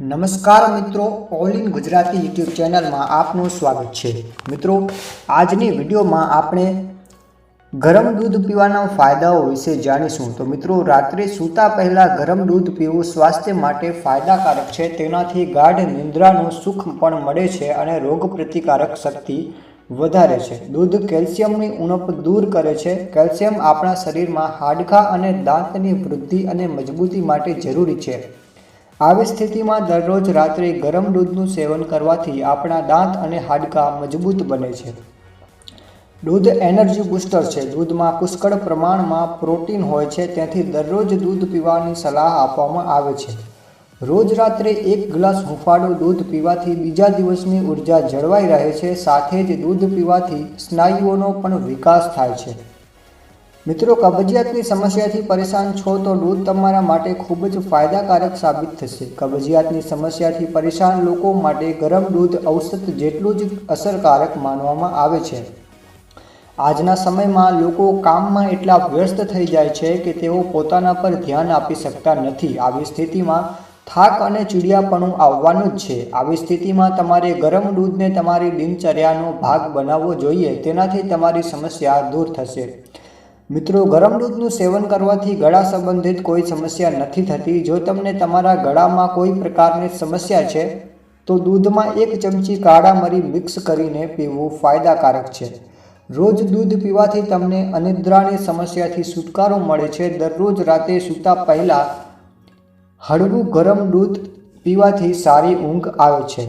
નમસ્કાર મિત્રો all in Gujarati YouTube ચેનલમાં આપનું સ્વાગત છે. મિત્રો, આજની વિડીયોમાં આપણે ગરમ દૂધ પીવાના ફાયદાઓ વિશે જાણીશું. તો મિત્રો, રાત્રે સૂતા પહેલાં ગરમ દૂધ પીવું સ્વાસ્થ્ય માટે ફાયદાકારક છે. તેનાથી ગાઢ નિંદ્રાનું સુખ પણ મળે છે અને રોગ પ્રતિકારક શક્તિ વધારે છે. દૂધ કેલ્શિયમની ઉણપ દૂર કરે છે. કેલ્શિયમ આપણા શરીરમાં હાડકાં અને દાંતની વૃદ્ધિ અને મજબૂતી માટે જરૂરી છે. આવી સ્થિતિમાં દરરોજ રાત્રે ગરમ દૂધનું સેવન કરવાથી આપણા દાંત અને હાડકાં મજબૂત બને છે. દૂધ એનર્જી બૂસ્ટર છે. દૂધમાં પુષ્કળ પ્રમાણમાં પ્રોટીન હોય છે. તેથી દરરોજ દૂધ પીવાની સલાહ આપવામાં આવે છે. રોજ રાત્રે એક ગ્લાસ હુંફાળું દૂધ પીવાથી બીજા દિવસની ઊર્જા જળવાઈ રહે છે. સાથે જ દૂધ પીવાથી સ્નાયુઓનો પણ વિકાસ થાય છે. મિત્રો, કબજિયાતની સમસ્યાથી પરેશાન છો તો દૂધ તમારા માટે ખૂબ જ ફાયદાકારક સાબિત થશે. કબજિયાતની સમસ્યાથી પરેશાન લોકો માટે ગરમ દૂધ ઔષધ જેટલું જ અસરકારક માનવામાં આવે છે. આજના સમયમાં લોકો કામમાં એટલા વ્યસ્ત થઈ જાય છે કે તેઓ પોતાના પર ધ્યાન આપી શકતા નથી. આવી સ્થિતિમાં થાક અને ચીડિયાપણું આવવાનું જ છે. આવી સ્થિતિમાં તમારે ગરમ દૂધને તમારી દિનચર્યાનો ભાગ બનાવવો જોઈએ. તેનાથી તમારી સમસ્યા દૂર થશે. મિત્રો, ગરમ દૂધનું સેવન કરવાથી ગળા સંબંધિત કોઈ સમસ્યા નથી થતી. જો તમને તમારા ગળામાં કોઈ પ્રકારની સમસ્યા છે, તો દૂધમાં એક ચમચી કાળા મરી મિક્સ કરીને પીવું ફાયદાકારક છે. રોજ દૂધ પીવાથી તમને અનિદ્રાની સમસ્યાથી છુટકારો મળે છે. દરરોજ રાતે સૂતા પહેલાં હળવું ગરમ દૂધ પીવાથી સારી ઊંઘ આવે છે.